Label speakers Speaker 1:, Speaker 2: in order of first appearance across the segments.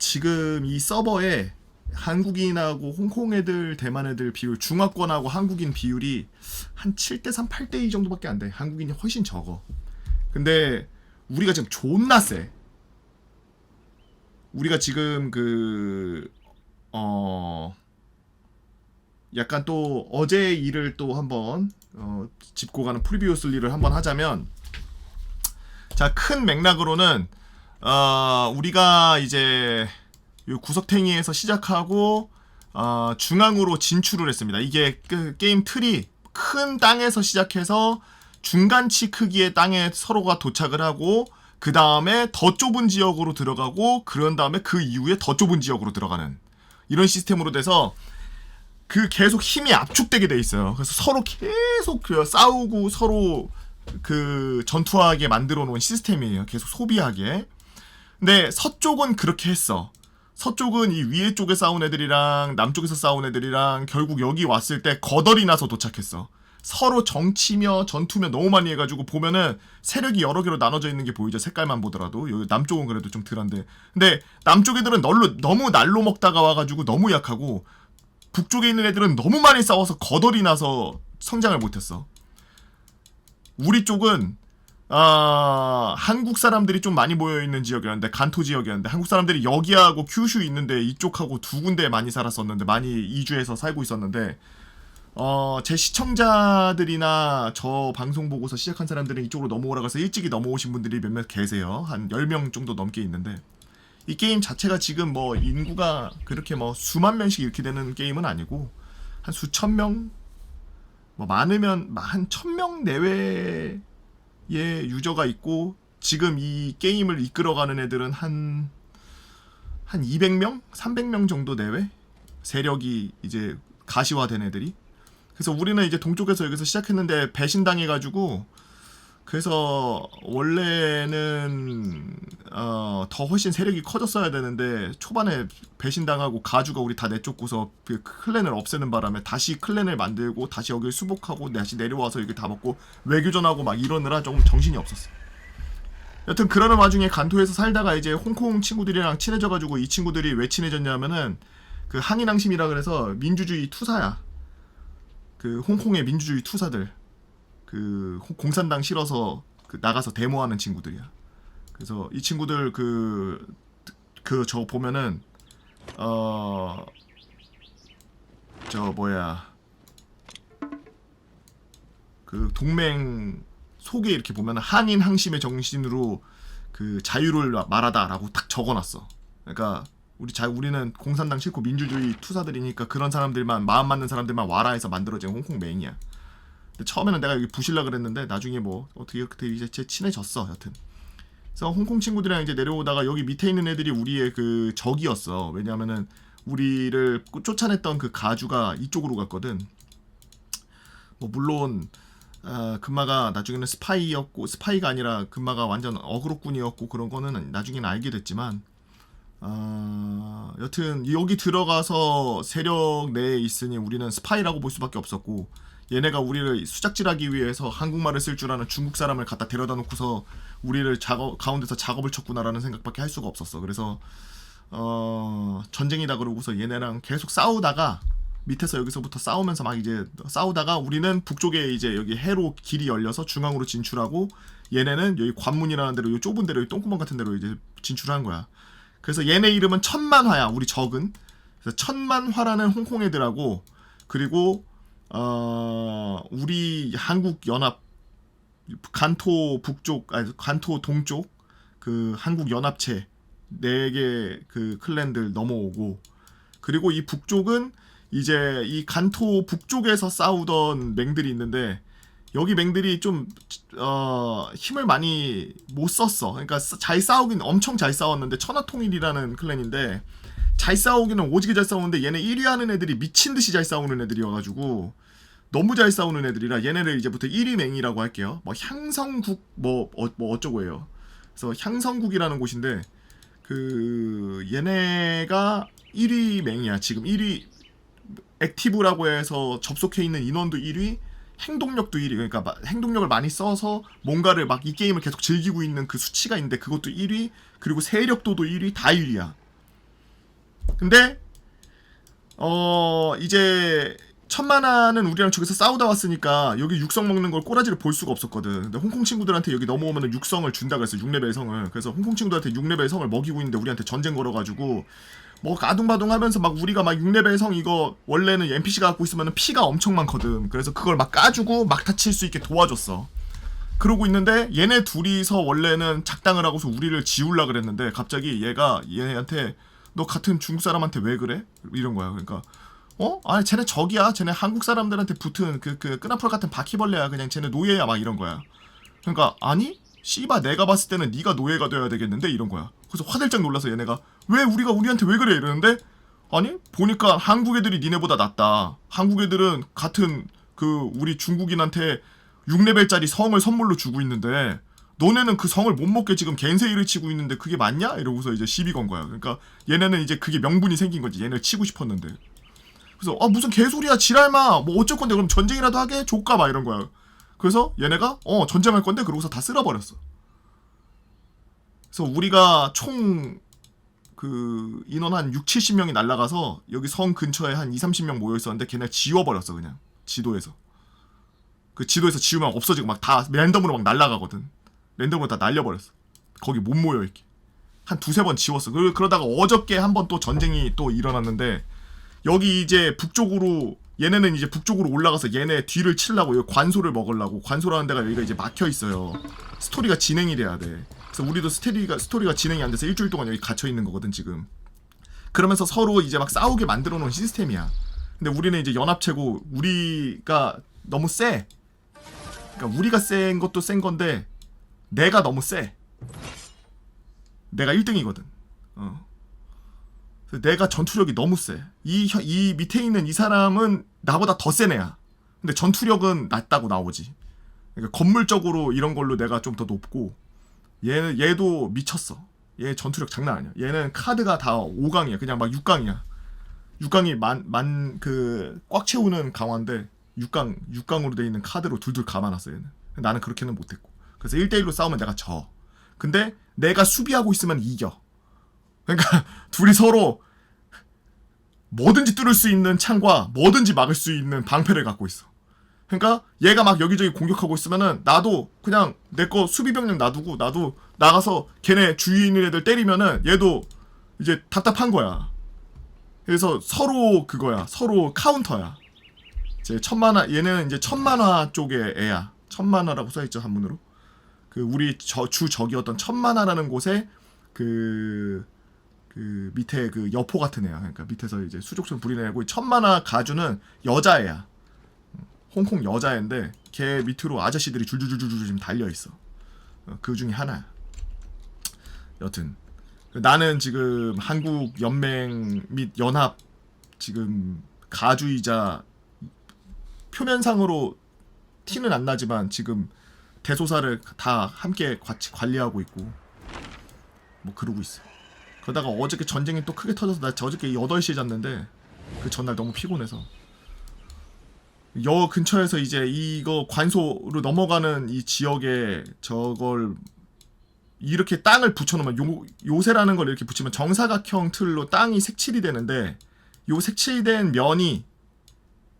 Speaker 1: 지금 이 서버에 한국인하고 홍콩 애들, 대만 애들 비율, 중화권하고 한국인 비율이 한 7대 3, 8대 2 정도밖에 안 돼. 한국인이 훨씬 적어. 근데 우리가 지금 존나 세. 우리가 지금 그, 어, 약간 또 어제 일을 또 한번, 어, 짚고 가는 프리뷰스 일을 한번 하자면, 자, 큰 맥락으로는, 어, 우리가 이제, 요 구석탱이에서 시작하고, 어, 중앙으로 진출을 했습니다. 이게 그 게임 틀이 큰 땅에서 시작해서 중간치 크기의 땅에 서로가 도착을 하고 그 다음에 더 좁은 지역으로 들어가고 그런 다음에 그 이후에 더 좁은 지역으로 들어가는 이런 시스템으로 돼서 그 계속 힘이 압축되게 돼 있어요. 그래서 서로 계속 그 싸우고 서로 그 전투하게 만들어 놓은 시스템이에요. 계속 소비하게. 근데 서쪽은 그렇게 했어. 서쪽은 이 위에 쪽에 싸운 애들이랑 남쪽에서 싸운 애들이랑 결국 여기 왔을 때 거덜이 나서 도착했어. 서로 정치며 전투며 너무 많이 해가지고 보면은 세력이 여러 개로 나눠져 있는 게 보이죠. 색깔만 보더라도 여기 남쪽은 그래도 좀 덜한데, 근데 남쪽 애들은 널로 너무 날로 먹다가 와가지고 너무 약하고 북쪽에 있는 애들은 너무 많이 싸워서 거덜이 나서 성장을 못했어. 우리 쪽은 아 한국 사람들이 좀 많이 모여 있는 지역이었는데 간토 지역이었는데 한국 사람들이 여기하고 큐슈 있는데 이쪽하고 두 군데 많이 살았었는데 많이 이주해서 살고 있었는데 어, 제 시청자들이나 저 방송 보고서 시작한 사람들은 이쪽으로 넘어오라고 해서 일찍이 넘어오신 분들이 몇몇 계세요. 한 10명 정도 넘게 있는데 이 게임 자체가 지금 뭐 인구가 그렇게 뭐 수만 명씩 이렇게 되는 게임은 아니고 한 수천 명, 뭐 많으면 한 천 명 내외 의 유저가 있고 지금 이 게임을 이끌어가는 애들은 한, 한 200명? 300명 정도 내외? 세력이 이제 가시화된 애들이 그래서 우리는 이제 동쪽에서 여기서 시작했는데 배신당해가지고 그래서 원래는 어, 더 훨씬 세력이 커졌어야 되는데 초반에 배신당하고 가주가 우리 다 내쫓고서 그 클랜을 없애는 바람에 다시 클랜을 만들고 다시 여기 수복하고 다시 내려와서 여기 다 먹고 외교전하고 막 이러느라 조금 정신이 없었어. 여튼 그러는 와중에 간토에서 살다가 이제 홍콩 친구들이랑 친해져가지고 이 친구들이 왜 친해졌냐면은 그 항인항심이라 그래서 민주주의 투사야. 그 홍콩의 민주주의 투사들 그 홍- 공산당 싫어서 그 나가서 데모하는 친구들이야. 그래서 이 친구들 그 그 저 보면은 어 저 뭐야 그 동맹 속에 이렇게 보면 한인 항심의 정신으로 그 자유를 말하다라고 딱 적어놨어. 그러니까 우리 자 우리는 공산당 싫고 민주주의 투사들이니까 그런 사람들만 마음 맞는 사람들만 와라 해서 만들어진 홍콩 맹이야. 처음에는 내가 여기 부실라 그랬는데 나중에 뭐 어떻게 어떻게 이제 제 친해졌어 여튼. 그래서 홍콩 친구들이랑 이제 내려오다가 여기 밑에 있는 애들이 우리의 그 적이었어. 왜냐하면은 우리를 쫓아냈던 그 가주가 이쪽으로 갔거든. 뭐 물론 아, 금마가 나중에는 스파이였고 스파이가 아니라 금마가 완전 어그로꾼이었고 그런 거는 나중에는 알게 됐지만 아, 여튼 여기 들어가서 세력 내에 있으니 우리는 스파이라고 볼 수밖에 없었고 얘네가 우리를 수작질하기 위해서 한국말을 쓸 줄 아는 중국 사람을 갖다 데려다 놓고서 우리를 작업 가운데서 작업을 쳤구나라는 생각밖에 할 수가 없었어. 그래서 어, 전쟁이다 그러고서 얘네랑 계속 싸우다가 밑에서 여기서부터 싸우면서 막 이제 싸우다가 우리는 북쪽에 이제 여기 해로 길이 열려서 중앙으로 진출하고 얘네는 여기 관문이라는 데로 이 좁은 데로 이 똥구멍 같은 데로 이제 진출한 거야. 그래서 얘네 이름은 천만화야. 우리 적은. 그래서 천만화라는 홍콩 애들하고 그리고 어 우리 한국 연합 간토 북쪽 아니 간토 동쪽 그 한국 연합체 네 개 그 클랜들 넘어오고 그리고 이 북쪽은 이제 이 간토 북쪽에서 싸우던 맹들이 있는데 여기 맹들이 좀 어, 힘을 많이 못 썼어. 그러니까 싸- 잘 싸우긴 엄청 잘 싸웠는데 천하통일이라는 클랜인데 잘 싸우기는 오지게 잘 싸우는데 얘네 1위 하는 애들이 미친 듯이 잘 싸우는 애들이어가지고 너무 잘 싸우는 애들이라 얘네를 이제부터 1위 맹이라고 할게요. 뭐 향성국 뭐, 어, 뭐 어쩌고 해요. 그래서 향성국이라는 곳인데 그 얘네가 1위 맹이야. 지금 1위 액티브라고 해서 접속해 있는 인원도 1위, 행동력도 1위. 그러니까 막 행동력을 많이 써서 뭔가를 막 이 게임을 계속 즐기고 있는 그 수치가 있는데 그것도 1위, 그리고 세력도도 1위, 다 1위야. 근데 어 이제 천만화는 우리랑 저기서 싸우다 왔으니까 여기 육성 먹는 걸 꼬라지를 볼 수가 없었거든. 근데 홍콩 친구들한테 여기 넘어오면 육성을 준다 그랬어. 6레벨 성을. 그래서 홍콩 친구들한테 6레벨 성을 먹이고 있는데 우리한테 전쟁 걸어가지고 뭐 아둥바둥 하면서 막 우리가 막 6레벨 성 이거 원래는 NPC가 갖고 있으면 피가 엄청 많거든. 그래서 그걸 막 까주고 막타 칠수 있게 도와줬어. 그러고 있는데 얘네 둘이서 원래는 작당을 하고서 우리를 지우려 그랬는데 갑자기 얘가 얘한테 너 같은 중국 사람한테 왜 그래? 이런 거야. 그러니까 어? 아니 쟤네 적이야. 쟤네 한국 사람들한테 붙은 그 그 끄나풀 같은 바퀴벌레야. 그냥 쟤네 노예야 막 이런 거야. 그러니까 아니 씨바 내가 봤을 때는 네가 노예가 돼야 되겠는데 이런 거야. 그래서 화들짝 놀라서 얘네가 왜 우리가 우리한테 왜 그래 이러는데 아니 보니까 한국 애들이 니네보다 낫다. 한국 애들은 같은 그 우리 중국인한테 6레벨짜리 성을 선물로 주고 있는데 너네는 그 성을 못 먹게 지금 겐세이를 치고 있는데 그게 맞냐? 이러고서 이제 시비 건 거야. 그러니까 얘네는 이제 그게 명분이 생긴 거지. 얘네를 치고 싶었는데. 그래서 아 무슨 개소리야 지랄마 뭐 어쩔 건데 그럼 전쟁이라도 하게 조까 막 이런 거야. 그래서 얘네가 어 전쟁할 건데 그러고서 다 쓸어버렸어. 그래서 우리가 총 그 인원 한 6, 70명이 날라가서 여기 성 근처에 한 2, 30명 모여 있었는데 걔네 지워버렸어 그냥 지도에서. 그 지도에서 지우면 없어지고 막 다 랜덤으로 막 날라가거든. 랜덤으로 다 날려버렸어. 거기 못 모여 있게. 한 두세 번 지웠어. 그- 그러다가 어저께 한 번 또 전쟁이 또 일어났는데 여기 이제 북쪽으로 얘네는 이제 북쪽으로 올라가서 얘네 뒤를 치려고 여기 관소를 먹으려고 관소라는 데가 여기가 이제 막혀 있어요. 스토리가 진행이 돼야 돼. 그래서 우리도 스토리가 스토리가 진행이 안 돼서 일주일 동안 여기 갇혀 있는 거거든 지금. 그러면서 서로 이제 막 싸우게 만들어 놓은 시스템이야. 근데 우리는 이제 연합체고 우리가 너무 세. 그러니까 우리가 센 것도 센 건데 내가 너무 세. 내가 1등이거든. 어. 내가 전투력이 너무 세. 이, 혀- 이 밑에 있는 이 사람은 나보다 더 센 애야. 근데 전투력은 낮다고 나오지. 그러니까 건물적으로 이런 걸로 내가 좀 더 높고 얘 얘도 미쳤어. 얘 전투력 장난 아니야. 얘는 카드가 다 5강이야. 그냥 막 6강이야. 6강이 만 만 그 꽉 채우는 강화인데 6강 6강으로 돼 있는 카드로 둘둘 감아놨어 얘는. 나는 그렇게는 못했고. 그래서 1대1로 싸우면 내가 져. 근데 내가 수비하고 있으면 이겨. 그러니까 둘이 서로 뭐든지 뚫을 수 있는 창과 뭐든지 막을 수 있는 방패를 갖고 있어. 그러니까 얘가 막 여기저기 공격하고 있으면은 나도 그냥 내 거 수비 병력 놔두고 나도 나가서 걔네 주위에 있는 애들 때리면은 얘도 이제 답답한 거야. 그래서 서로 그거야. 서로 카운터야. 이제 천만화 얘네는 이제 천만화 쪽의 애야. 천만화라고 써 있죠 한문으로. 그 우리 저, 주 적이었던 천만화라는 곳에 그, 그 밑에 그 여포 같은 애야. 그러니까 밑에서 이제 수족처럼 부리는 애고 천만화 가주는 여자애야. 홍콩 여자애인데 걔 밑으로 아저씨들이 줄줄줄줄 지금 달려 있어. 어, 그 중에 하나야. 여튼 나는 지금 한국 연맹 및 연합 지금 가주이자 표면상으로 티는 안 나지만 지금 대소사를 다 함께 같이 관리하고 있고 뭐 그러고 있어. 그러다가 어저께 전쟁이 또 크게 터져서 나 어저께 8시에 잤는데 그 전날 너무 피곤해서 여 근처에서 이제 이거 관소로 넘어가는 이 지역에 저걸 이렇게 땅을 붙여놓으면 요, 요새라는 걸 이렇게 붙이면 정사각형 틀로 땅이 색칠이 되는데 요 색칠된 면이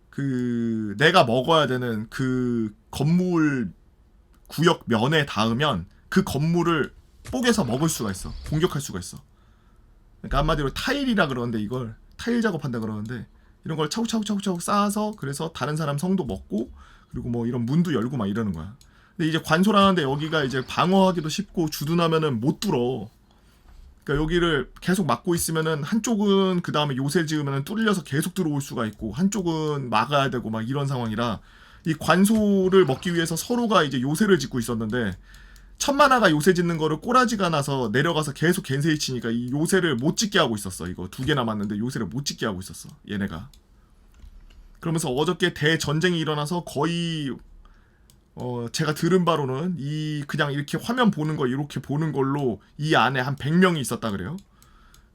Speaker 1: 그 내가 먹어야 되는 그 건물 구역 면에 닿으면 그 건물을 뽀개서 먹을 수가 있어 공격할 수가 있어 그러니까 한마디로 타일이라 그러는데 이걸 타일 작업한다 그러는데 이런 걸 차곡차곡차곡차곡 쌓아서 그래서 다른 사람 성도 먹고 그리고 뭐 이런 문도 열고 막 이러는 거야. 근데 이제 관소라는데 여기가 이제 방어하기도 쉽고 주둔하면은 못 뚫어. 그러니까 여기를 계속 막고 있으면은 한쪽은 그 다음에 요새 지으면은 뚫려서 계속 들어올 수가 있고 한쪽은 막아야 되고 막 이런 상황이라 이 관소를 먹기 위해서 서로가 이제 요새를 짓고 있었는데 천만화가 요새 짓는 거를 꼬라지가 나서 내려가서 계속 겐세이 치니까 이 요새를 못 짓게 하고 있었어. 이거 두 개 남았는데 요새를 못 짓게 하고 있었어. 얘네가. 그러면서 어저께 대전쟁이 일어나서 거의 어 제가 들은 바로는 이 그냥 이렇게 화면 보는 거 이렇게 보는 걸로 이 안에 한 100명이 있었다 그래요.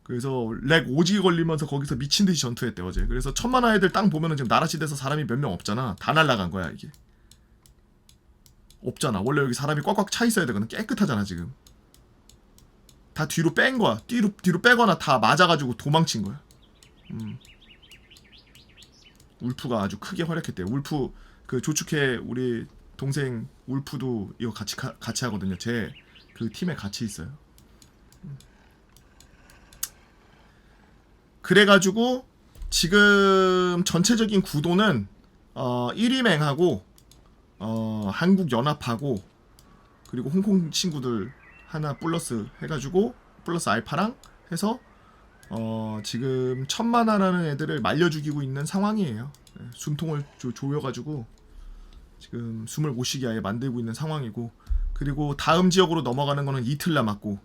Speaker 1: 그래서 렉 오지게 걸리면서 거기서 미친 듯이 전투했대 어제. 그래서 천만화 애들 땅 보면은 지금 나라시대에서 사람이 몇 명 없잖아. 다 날라간 거야 이게. 없잖아. 원래 여기 사람이 꽉꽉 차 있어야 되거든. 깨끗하잖아 지금. 다 뒤로 뺀 거야. 뒤로 뒤로 빼거나 다 맞아가지고 도망친 거야. 음. 울프가 아주 크게 활약했대. 울프 그 조축해 우리 동생 울프도 이거 같이 가, 같이 하거든요. 제 그 팀에 같이 있어요. 그래가지고 지금 전체적인 구도는 어 1위맹하고 어 한국 연합하고 그리고 홍콩 친구들 하나 플러스 해가지고 플러스 알파랑 해서 어 지금 천만화라는 애들을 말려 죽이고 있는 상황이에요. 네, 숨통을 조, 조여가지고 지금 숨을 못 쉬게 아예 만들고 있는 상황이고 그리고 다음 지역으로 넘어가는 거는 이틀 남았고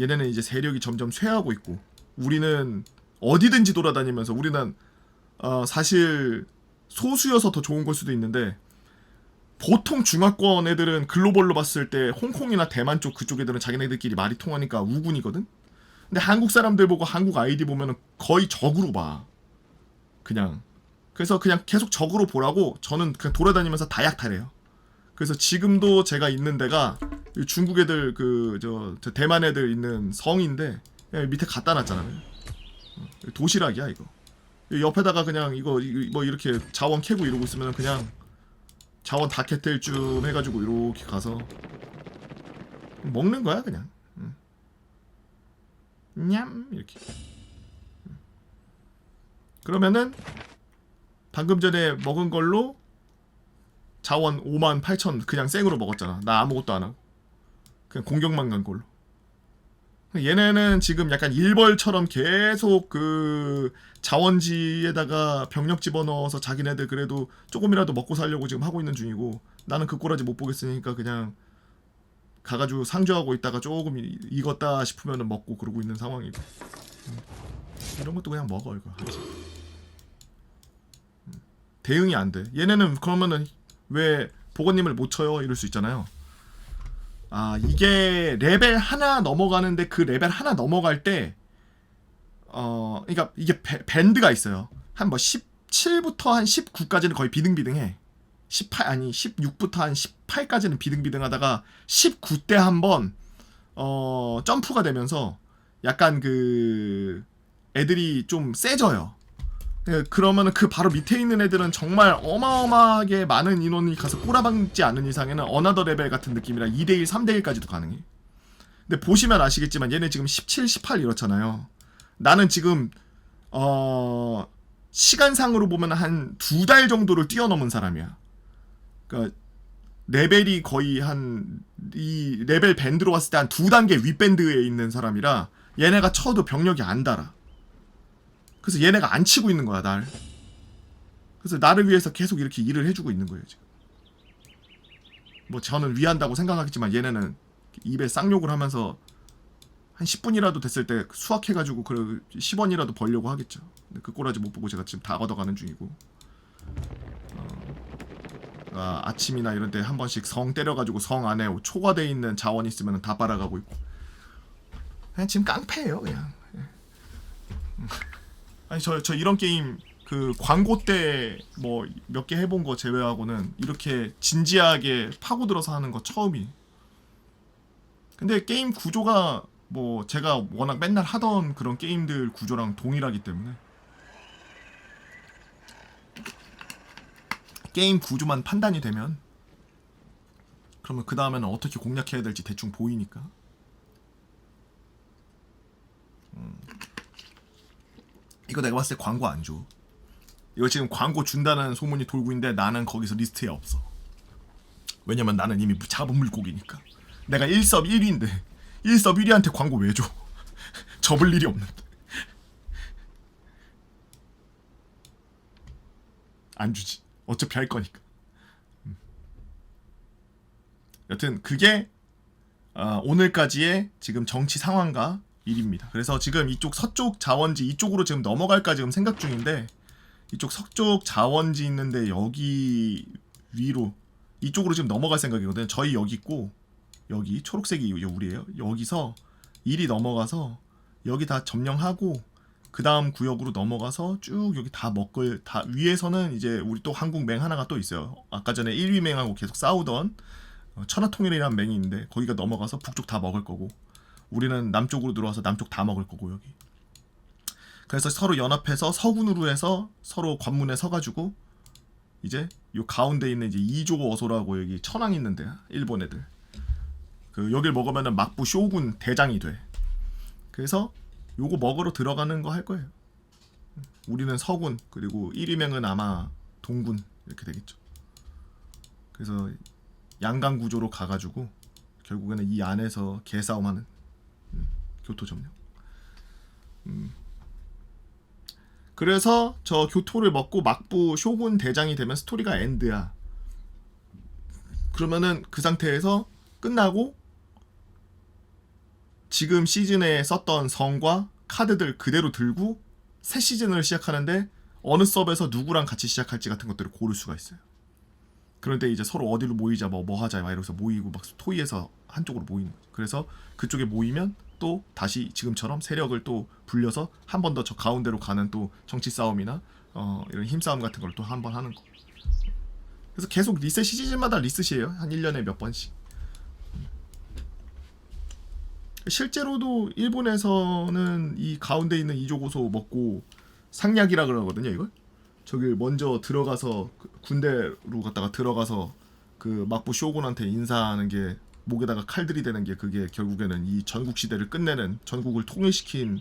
Speaker 1: 얘네는 이제 세력이 점점 쇠하고 있고 우리는 어디든지 돌아다니면서 우리는 어 사실 소수여서 더 좋은 걸 수도 있는데 보통 중화권 애들은 글로벌로 봤을 때 홍콩이나 대만 쪽 그쪽 애들은 자기네들끼리 말이 통하니까 우군이거든. 근데 한국 사람들 보고 한국 아이디 보면은 거의 적으로 봐. 그냥 그래서 그냥 계속 적으로 보라고 저는 그냥 돌아다니면서 다약탈해요. 그래서 지금도 제가 있는 데가 이 중국 애들 그 저 대만 애들 있는 성인데 그냥 밑에 갖다 놨잖아요. 어, 도시락이야 이거. 이 옆에다가 그냥 이거 이- 뭐 이렇게 자원 캐고 이러고 있으면 그냥 자원 다 캐틀 쯤 해가지고 이렇게 가서 먹는 거야 그냥. 응. 냠 이렇게. 응. 그러면은 방금 전에 먹은 걸로 자원 5만 8천 그냥 생으로 먹었잖아. 나 아무것도 안 하고 그냥 공격만 간 걸로. 얘네는 지금 약간 일벌처럼 계속 그 자원지에다가 병력 집어넣어서 자기네들 그래도 조금이라도 먹고 살려고 지금 하고 있는 중이고 나는 그 꼬라지 못 보겠으니까 그냥 가가지고 상주하고 있다가 조금 이- 익었다 싶으면 먹고 그러고 있는 상황이고 음. 이런 것도 그냥 먹어 이거. 음. 대응이 안 돼. 얘네는 그러면은 왜 보건님을 못 쳐요 이럴 수 있잖아요. 아 이게 레벨 하나 넘어가는데 그 레벨 하나 넘어갈 때 어, 그러니까 이게 배- 밴드가 있어요. 한 뭐 17부터 한 19까지는 거의 비등비등해. 18 아니 16부터 한 18까지는 비등비등하다가 19대 한 번 어 점프가 되면서 약간 그 애들이 좀 세져요. 예, 그러면은 그 바로 밑에 있는 애들은 정말 어마어마하게 많은 인원이 가서 꼬라박지 않은 이상에는 어나더 레벨 같은 느낌이라 2대1, 3대1까지도 가능해. 근데 보시면 아시겠지만 얘네 지금 17, 18 이렇잖아요. 나는 지금 어 시간상으로 보면 한 두 달 정도를 뛰어넘은 사람이야. 그러니까 레벨이 거의 한 이 레벨 밴드로 봤을 때 한 두 단계 윗 밴드에 있는 사람이라 얘네가 쳐도 병력이 안 달아. 그래서 얘네가 안 치고 있는 거야 날. 그래서 나를 위해서 계속 이렇게 일을 해주고 있는 거예요 지금. 뭐 저는 위한다고 생각하겠지만 얘네는 입에 쌍욕을 하면서 한 10분이라도 됐을 때 수학해가지고 그 10원이라도 벌려고 하겠죠. 근데 그 꼬라지 못 보고 제가 지금 다 걷어가는 중이고. 어, 아, 아침이나 이런 때 한 번씩 성 때려가지고 성 안에 초과돼 있는 자원 있으면 다 빨아가고 있고. 그냥 지금 깡패예요 그냥. 아니 저 저 이런 게임 그 광고 때 뭐 몇 개 해본 거 제외하고는 이렇게 진지하게 파고들어서 하는 거 처음이. 근데 게임 구조가 뭐 제가 워낙 맨날 하던 그런 게임들 구조랑 동일하기 때문에 게임 구조만 판단이 되면 그러면 그 다음에는 어떻게 공략해야 될지 대충 보이니까 이거 내가 봤을 때 광고 안 줘. 이거 지금 광고 준다는 소문이 돌고 있는데 나는 거기서 리스트에 없어. 왜냐면 나는 이미 잡은 물고기니까. 내가 1섭 1위인데 1섭 1위한테 광고 왜 줘? 접을 일이 없는데. 안 주지. 어차피 할 거니까. 음. 여튼 그게 아, 오늘까지의 지금 정치 상황과 일입니다. 그래서 지금 이쪽 서쪽 자원지 이쪽으로 지금 넘어갈까 지금 생각 중인데 이쪽 서쪽 자원지 있는데 여기 위로 이쪽으로 지금 넘어갈 생각이거든요. 저희 여기 있고 여기 초록색이 우리예요. 여기서 일이 넘어가서 여기 다 점령하고 그 다음 구역으로 넘어가서 쭉 여기 다 먹을 다 위에서는 이제 우리 또 한국 맹 하나가 또 있어요. 아까 전에 1위 맹하고 계속 싸우던 어, 천하통일이라는 맹이 있는데 거기가 넘어가서 북쪽 다 먹을 거고 우리는 남쪽으로 들어와서 남쪽 다 먹을 거고 여기. 그래서 서로 연합해서 서군으로 해서 서로 관문에 서가지고 이제 요 가운데 있는 이제 이조 어소라고 여기 천왕 있는데 일본 애들 그 여길 먹으면은 막부 쇼군 대장이 돼. 그래서 요거 먹으러 들어가는 거 할 거예요. 우리는 서군 그리고 1위명은 아마 동군 이렇게 되겠죠. 그래서 양강 구조로 가가지고 결국에는 이 안에서 개싸움하는 음, 교토 점령. 음. 그래서 저 교토를 먹고 막부 쇼군 대장이 되면 스토리가 엔드야. 그러면은 그 상태에서 끝나고 지금 시즌에 썼던 성과 카드들 그대로 들고 새 시즌을 시작하는데 어느 서버에서 누구랑 같이 시작할지 같은 것들을 고를 수가 있어요. 그런데 이제 서로 어디로 모이자 뭐 뭐 하자 막 이러면서 모이고 막 토이에서 한쪽으로 모이는 거죠. 그래서 그쪽에 모이면 또 다시 지금처럼 세력을 또 불려서 한 번 더 저 가운데로 가는 또 정치 싸움이나 어 이런 힘 싸움 같은 걸 또 한 번 하는 거. 그래서 계속 리셋 시즌마다 리셋이에요. 한 1년에 몇 번씩. 실제로도 일본에서는 이 가운데 있는 이조고소 먹고 상약이라 그러거든요, 이걸. 저기 먼저 들어가서 그 군대로 갔다가 들어가서 그 막부 쇼군한테 인사하는 게 목에다가 칼들이 되는 게 그게 결국에는 이 전국 시대를 끝내는 전국을 통일시킨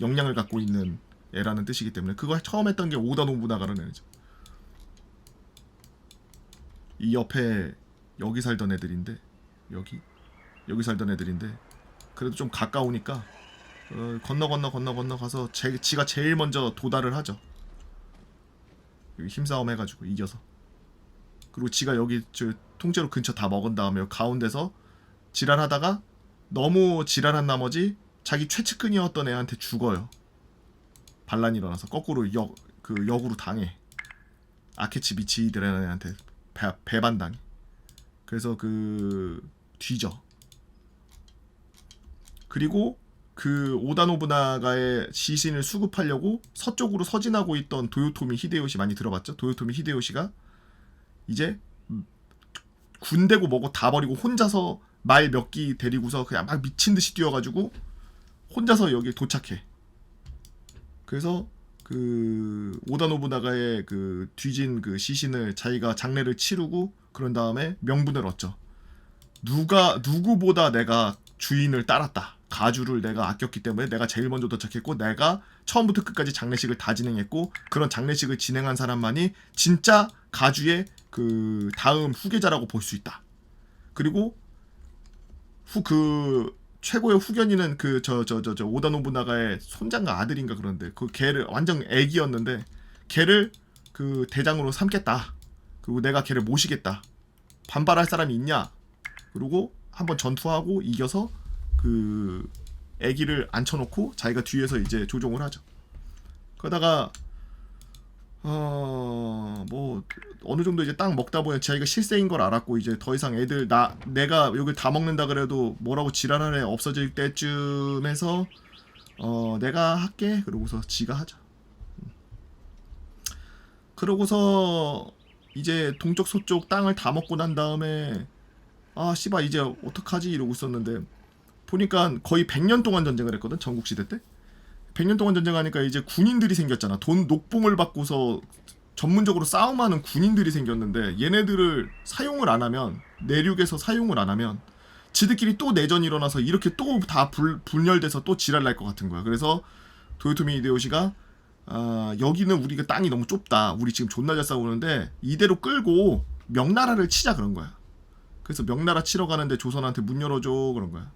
Speaker 1: 역량을 갖고 있는 애라는 뜻이기 때문에 그거 처음 했던 게 오다 노부나가라는 애죠. 이 옆에 여기 살던 애들인데 여기 여기 살던 애들인데 그래도 좀 가까우니까 어, 건너 건너 건너 건너 가서 제, 지가 제일 먼저 도달을 하죠. 여기 힘싸움 해가지고 이겨서 그리고 지가 여기 저 통째로 근처 다 먹은 다음에 가운데서 지랄하다가 너무 지랄한 나머지 자기 최측근이었던 애한테 죽어요. 반란이 일어나서 거꾸로 역 그 역으로 당해. 아케치 미치이드라는 애한테 배, 배반당해. 그래서 그 뒤져. 그리고 그 오다 노부나가의 시신을 수급하려고 서쪽으로 서진하고 있던 도요토미 히데요시 많이 들어봤죠? 도요토미 히데요시가 이제 군대고 뭐고 다 버리고 혼자서 말몇기 데리고서 그냥 막 미친 듯이 뛰어가지고 혼자서 여기 도착해. 그래서 그 오다 노부나가의 그 뒤진 그 시신을 자기가 장례를 치르고 그런 다음에 명분을 얻죠. 누가 누구보다 내가 주인을 따랐다. 가주를 내가 아꼈기 때문에 내가 제일 먼저 도착했고 내가 처음부터 끝까지 장례식을 다 진행했고 그런 장례식을 진행한 사람만이 진짜 가주의 그 다음 후계자라고 볼 수 있다. 그리고 후 그 최고의 후견인은 그저 저 저 저 오다 노부나가의 손장가 아들인가 그런데 그 걔를 완전 애기였는데 걔를 그 대장으로 삼겠다. 그리고 내가 걔를 모시겠다. 반발할 사람이 있냐? 그리고 한번 전투하고 이겨서 그 애기를 앉혀놓고 자기가 뒤에서 이제 조종을 하죠. 그러다가 어뭐 어느 정도 이제 딱 먹다 보니 자기가 실세인 걸 알았고 이제 더 이상 애들 나 내가 여기 다 먹는다 그래도 뭐라고 지랄하는 애 없어질 때쯤에서 어 내가 할게. 그러고서 지가 하죠. 그러고서 이제 동쪽 서쪽 땅을 다 먹고 난 다음에 아 씨발 이제 어떡하지? 이러고 있었는데 보니까 거의 100년 동안 전쟁을 했거든 전국 시대 때 100년 동안 전쟁하니까 이제 군인들이 생겼잖아. 돈 녹봉을 받고서 전문적으로 싸움하는 군인들이 생겼는데 얘네들을 사용을 안 하면 내륙에서 사용을 안 하면 지들끼리 또 내전이 일어나서 이렇게 또 다 분열돼서 또 지랄 날 것 같은 거야. 그래서 도요토미 히데요시가 아, 여기는 우리가 땅이 너무 좁다. 우리 지금 존나 잘 싸우는데 이대로 끌고 명나라를 치자 그런 거야. 그래서 명나라 치러 가는데 조선한테 문 열어줘 그런 거야.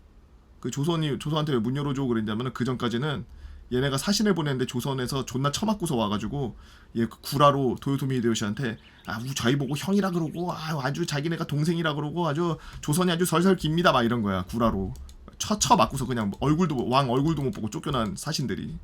Speaker 1: 그 조선이 조선한테 왜 문 열어줘 그랬냐면은 그 전까지는 얘네가 사신을 보냈는데 조선에서 존나 처맞고서 와가지고 얘그 구라로 도요토미 히데요시한테 아 우- 저희 보고 형이라 그러고 아, 아주 자기네가 동생이라 그러고 아주 조선이 아주 설설 깁니다. 막 이런 거야 구라로. 처처 맞고서 그냥 얼굴도 왕 얼굴도 못 보고 쫓겨난 사신들이.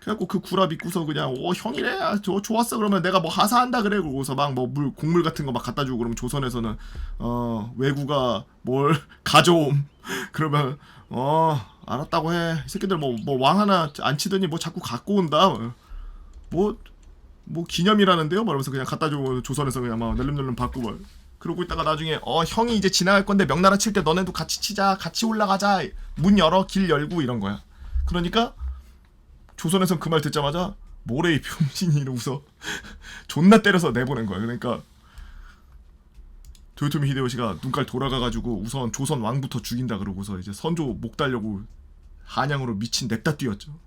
Speaker 1: 그래갖고 그 구라 믿고서 그냥 어 형이래 아, 저 좋았어. 그러면 내가 뭐 하사한다 그래. 그러고서 막 뭐 물 곡물 같은 거 막 갖다 주고 그러면 조선에서는 어 외구가 뭘 가져옴. 그러면 어 알았다고 해 이 새끼들 뭐 뭐 왕 하나 안 치더니 뭐 자꾸 갖고 온다. 뭐뭐 기념이라는데요? 말하면서 그냥 갖다 주고 조선에서 그냥 막 낼름낼름 받고 막 그러고 있다가 나중에 어 형이 이제 지나갈 건데 명나라 칠 때 너네도 같이 치자 같이 올라가자. 문 열어 길 열고 이런 거야. 그러니까 조선에선 그 말 듣자마자 모래의 병신이 이러고서 존나 때려서 내보낸 거야. 그러니까 도요토미 히데요시가 눈깔 돌아가가지고 우선 조선 왕부터 죽인다 그러고서 이제 선조 목 달려고 한양으로 미친 냅다 뛰었죠.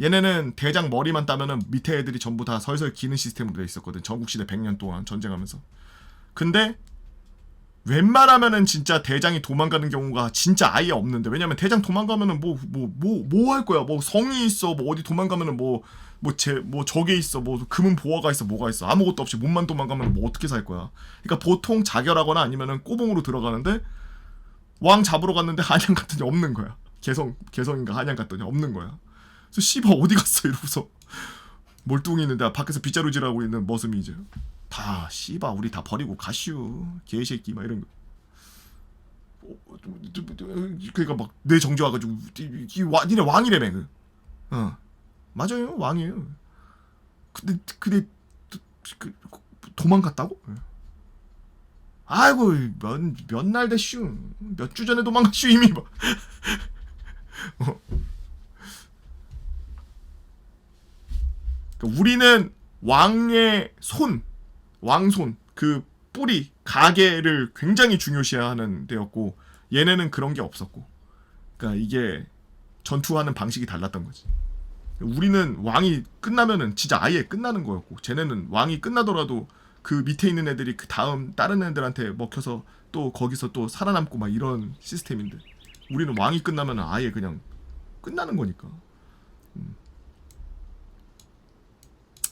Speaker 1: 얘네는 대장 머리만 따면은 밑에 애들이 전부 다 설설 기는 시스템으로 돼 있었거든. 전국시대 100년 동안 전쟁하면서. 근데 웬만하면은 진짜 대장이 도망가는 경우가 진짜 아예 없는데 왜냐면 대장 도망가면은 뭐 뭐 뭐 뭐 할 거야. 뭐 성이 있어 뭐 어디 도망가면은 뭐 뭐 제뭐 적에 있어 뭐 금은 보화가 있어 뭐가 있어. 아무것도 없이 몸만 도망가면 뭐 어떻게 살 거야. 그러니까 보통 자결하거나 아니면은 꼬봉으로 들어가는데 왕 잡으러 갔는데 한양 갔더니 없는 거야. 개성 개성인가 한양 갔더니 없는 거야. 그래서 씨발 어디 갔어 이러고서. 몰뚱이 있는데 밖에서 빗자루질하고 있는 머슴이 이제 다 씨바 우리 다 버리고 가슈 개새끼 막 이런 거. 어, 그러니까 막 내 정지 와가지고 이, 니네 왕이래매 그. 어 맞아요 왕이에요. 근데 근데 그, 도망갔다고? 예. 아이고 몇몇날 됐슈 몇 주 전에 도망갔슈 이미 막. 어. 그러니까 우리는 왕의 손 왕손 그 뿌리 가계를 굉장히 중요시하는 데였고 얘네는 그런 게 없었고. 그러니까 이게 전투하는 방식이 달랐던 거지. 우리는 왕이 끝나면은 진짜 아예 끝나는 거였고 쟤네는 왕이 끝나더라도 그 밑에 있는 애들이 그 다음 다른 애들한테 먹혀서 또 거기서 또 살아남고 막 이런 시스템인데 우리는 왕이 끝나면은 아예 그냥 끝나는 거니까. 음.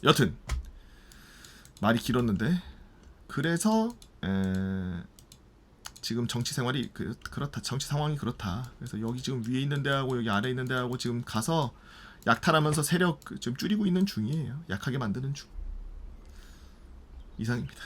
Speaker 1: 여튼 말이 길었는데. 그래서 에, 지금 정치 생활이 그, 그렇다. 정치 상황이 그렇다. 그래서 여기 지금 위에 있는 데하고 여기 아래 있는 데하고 지금 가서 약탈하면서 세력 좀 줄이고 있는 중이에요. 약하게 만드는 중. 이상입니다